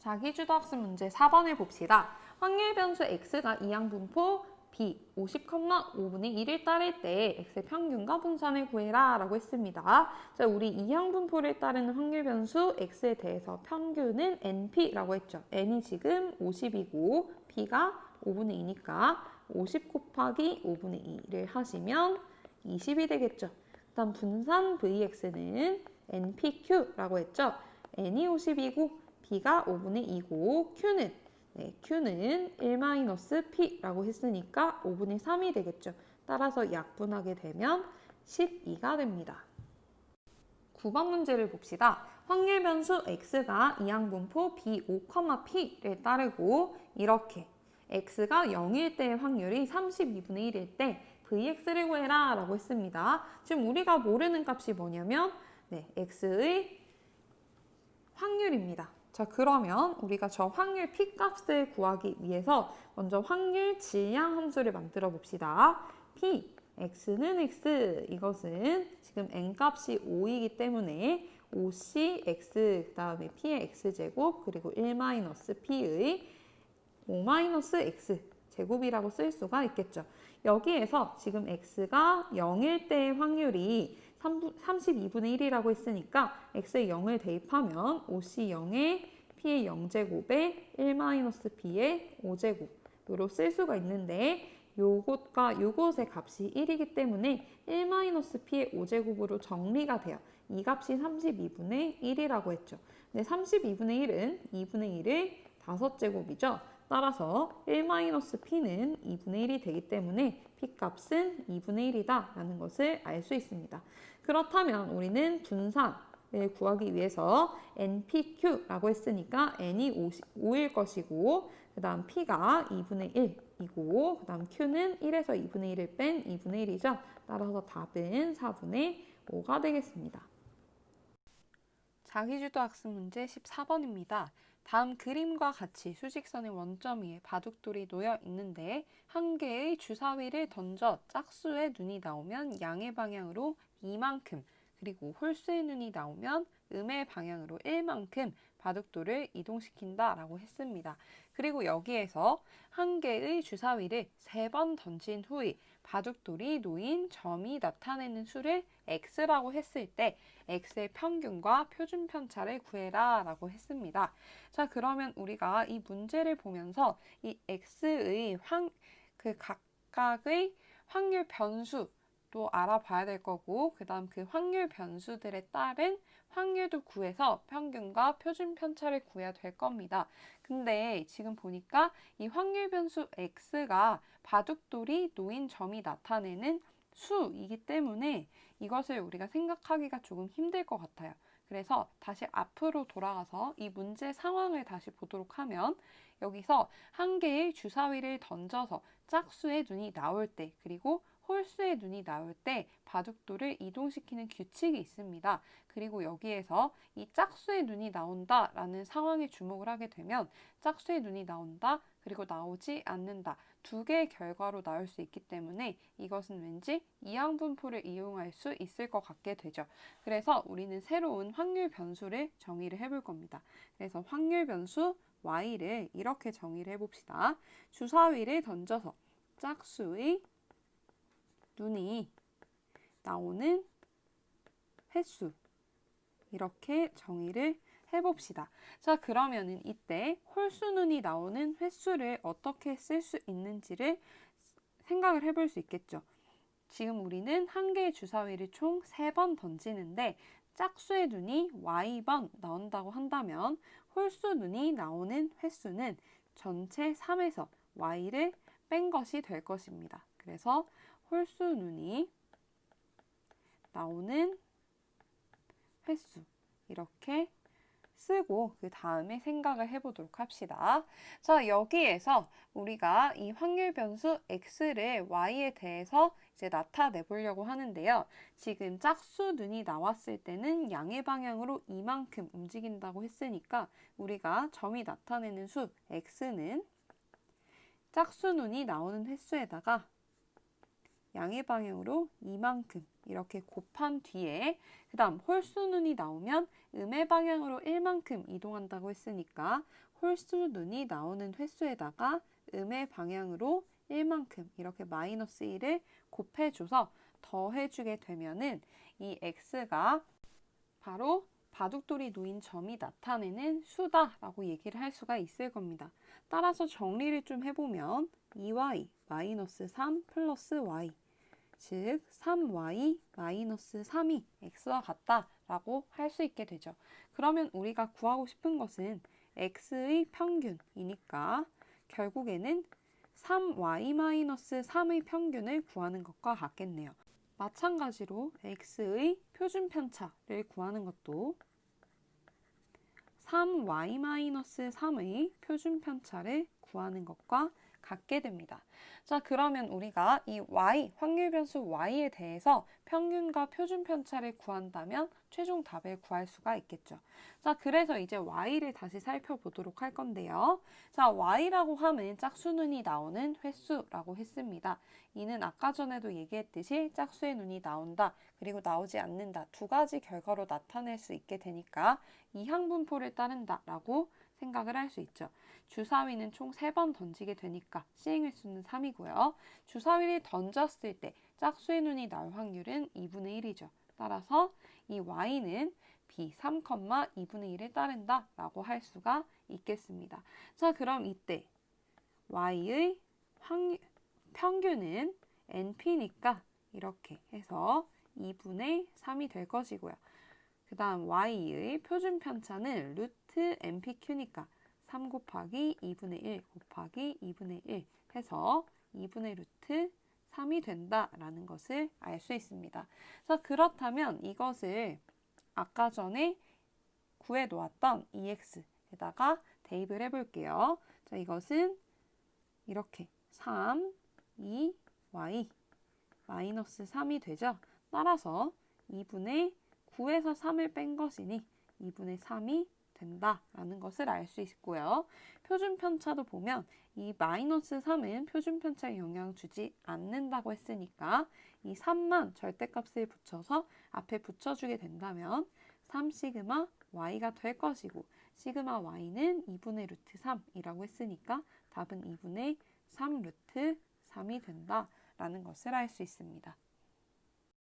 자기주도 학습 문제 4번을 봅시다. 확률 변수 x가 이항분포 b 50,5분의 1을 따를 때 x의 평균과 분산을 구해라 라고 했습니다. 자, 우리 이항분포를 따르는 확률 변수 x에 대해서 평균은 np라고 했죠. n이 지금 50이고 p가 5분의 2니까 50 곱하기 5분의 2를 하시면 20이 되겠죠. 다음 분산 vx는 npq라고 했죠. n이 50이고 b가 5분의 2고 q는 네, q는 1-p라고 했으니까 5분의 3이 되겠죠. 따라서 약분하게 되면 12가 됩니다. 9번 문제를 봅시다. 확률 변수 x가 이항분포 b 5,p를 따르고 이렇게 x가 0일 때의 확률이 32분의 1일 때 vx를 구해라 라고 했습니다. 지금 우리가 모르는 값이 뭐냐면 네, x의 확률입니다. 자 그러면 우리가 저 확률 p 값을 구하기 위해서 먼저 확률 질량 함수를 만들어 봅시다. p x는 x 이것은 지금 n 값이 5이기 때문에 5c x 그 다음에 p의 x제곱 그리고 1-p의 5-x 제곱이라고 쓸 수가 있겠죠. 여기에서 지금 x가 0일 때의 확률이 32분의 1이라고 했으니까 x에 0을 대입하면 5c 0에 p의 0제곱에 1-p의 5제곱으로 쓸 수가 있는데 요것과 요것의 값이 1이기 때문에 1-p의 5제곱으로 정리가 돼요. 이 값이 32분의 1이라고 했죠. 근데 32분의 1은 2분의 1의 5제곱이죠. 따라서 1-p는 2분의 1이 되기 때문에 p 값은 2분의 1이다 라는 것을 알 수 있습니다. 그렇다면 우리는 분산 을 구하기 위해서 npq라고 했으니까 n이 5일 것이고 그 다음 p가 2분의 1이고 그 다음 q는 1에서 2분의 1을 뺀 2분의 1이죠. 따라서 답은 4분의 5가 되겠습니다. 자기주도 학습 문제 14번입니다. 다음 그림과 같이 수직선의 원점 위에 바둑돌이 놓여 있는데 한 개의 주사위를 던져 짝수의 눈이 나오면 양의 방향으로 이만큼 그리고 홀수의 눈이 나오면 음의 방향으로 1만큼 바둑돌을 이동시킨다 라고 했습니다. 그리고 여기에서 한 개의 주사위를 세 번 던진 후에 바둑돌이 놓인 점이 나타내는 수를 x라고 했을 때 x의 평균과 표준 편차를 구해라 라고 했습니다. 자 그러면 우리가 이 문제를 보면서 이 x의 황, 그 각각의 확률 변수 또 알아봐야 될 거고 그 다음 그 확률 변수들에 따른 확률도 구해서 평균과 표준 편차를 구해야 될 겁니다. 근데 지금 보니까 이 확률 변수 x가 바둑돌이 놓인 점이 나타내는 수이기 때문에 이것을 우리가 생각하기가 조금 힘들 것 같아요. 그래서 다시 앞으로 돌아가서 이 문제 상황을 다시 보도록 하면 여기서 한 개의 주사위를 던져서 짝수의 눈이 나올 때 그리고 홀수의 눈이 나올 때 바둑돌을 이동시키는 규칙이 있습니다. 그리고 여기에서 이 짝수의 눈이 나온다라는 상황에 주목을 하게 되면 짝수의 눈이 나온다 그리고 나오지 않는다 두 개의 결과로 나올 수 있기 때문에 이것은 왠지 이항분포를 이용할 수 있을 것 같게 되죠. 그래서 우리는 새로운 확률 변수를 정의를 해볼 겁니다. 그래서 확률 변수 y를 이렇게 정의를 해봅시다. 주사위를 던져서 짝수의 눈이 나오는 횟수 이렇게 정의를 해봅시다. 자 그러면은 이때 홀수 눈이 나오는 횟수를 어떻게 쓸 수 있는지를 생각을 해볼 수 있겠죠. 지금 우리는 한 개의 주사위를 총세번 던지는데 짝수의 눈이 y번 나온다고 한다면 홀수 눈이 나오는 횟수는 전체 3에서 y를 뺀 것이 될 것입니다. 그래서 홀수 눈이 나오는 횟수 이렇게 쓰고 그 다음에 생각을 해보도록 합시다. 자 여기에서 우리가 이 확률 변수 x를 y에 대해서 이제 나타내 보려고 하는데요. 지금 짝수 눈이 나왔을 때는 양의 방향으로 이만큼 움직인다고 했으니까 우리가 점이 나타내는 수 x는 짝수 눈이 나오는 횟수에다가 양의 방향으로 이만큼 이렇게 곱한 뒤에 그 다음 홀수눈이 나오면 음의 방향으로 1만큼 이동한다고 했으니까 홀수 눈이 나오는 횟수에다가 음의 방향으로 1만큼 이렇게 마이너스 1을 곱해줘서 더해주게 되면은 이 x가 바로 바둑돌이 놓인 점이 나타내는 수다라고 얘기를 할 수가 있을 겁니다. 따라서 정리를 좀 해보면 2y 마이너스 3 플러스 y 즉 3y 마이너스 3이 x와 같다라고 할 수 있게 되죠. 그러면 우리가 구하고 싶은 것은 x의 평균이니까 결국에는 3y 마이너스 3의 평균을 구하는 것과 같겠네요. 마찬가지로 x의 표준 편차를 구하는 것도 3y-3의 표준 편차를 구하는 것과 같게 됩니다. 자, 그러면 우리가 이 y, 확률 변수 y에 대해서 평균과 표준 편차를 구한다면 최종 답을 구할 수가 있겠죠. 자, 그래서 이제 y를 다시 살펴보도록 할 건데요. 자, y라고 하면 짝수눈이 나오는 횟수라고 했습니다. 이는 아까 전에도 얘기했듯이 짝수의 눈이 나온다, 그리고 나오지 않는다 두 가지 결과로 나타낼 수 있게 되니까 이항분포를 따른다라고 생각을 할 수 있죠. 주사위는 총 3번 던지게 되니까 시행 횟수는 3이고요. 주사위를 던졌을 때 짝수의 눈이 나올 확률은 2분의 1이죠. 따라서 이 y는 b 3,2분의 1을 따른다 라고 할 수가 있겠습니다. 자 그럼 이때 y의 확률, 평균은 np니까 이렇게 해서 2분의 3이 될 것이고요. 그 다음 y의 표준 편차는 루트 npq니까 3 곱하기 2분의 1 곱하기 2분의 1 해서 2분의 루트 3이 된다라는 것을 알 수 있습니다. 자, 그렇다면 이것을 아까 전에 구해 놓았던 EX에다가 대입을 해볼게요. 자, 이것은 이렇게 3, 2, Y 마이너스 3이 되죠. 따라서 2분의 9에서 3을 뺀 것이니 2분의 3이 된다라는 것을 알 수 있고요. 표준 편차도 보면 이 마이너스 3은 표준 편차에 영향 주지 않는다고 했으니까 이 3만 절대값을 붙여서 앞에 붙여주게 된다면 3 시그마 y가 될 것이고 시그마 y는 2분의 루트 3이라고 했으니까 답은 2분의 3 루트 3이 된다라는 것을 알 수 있습니다.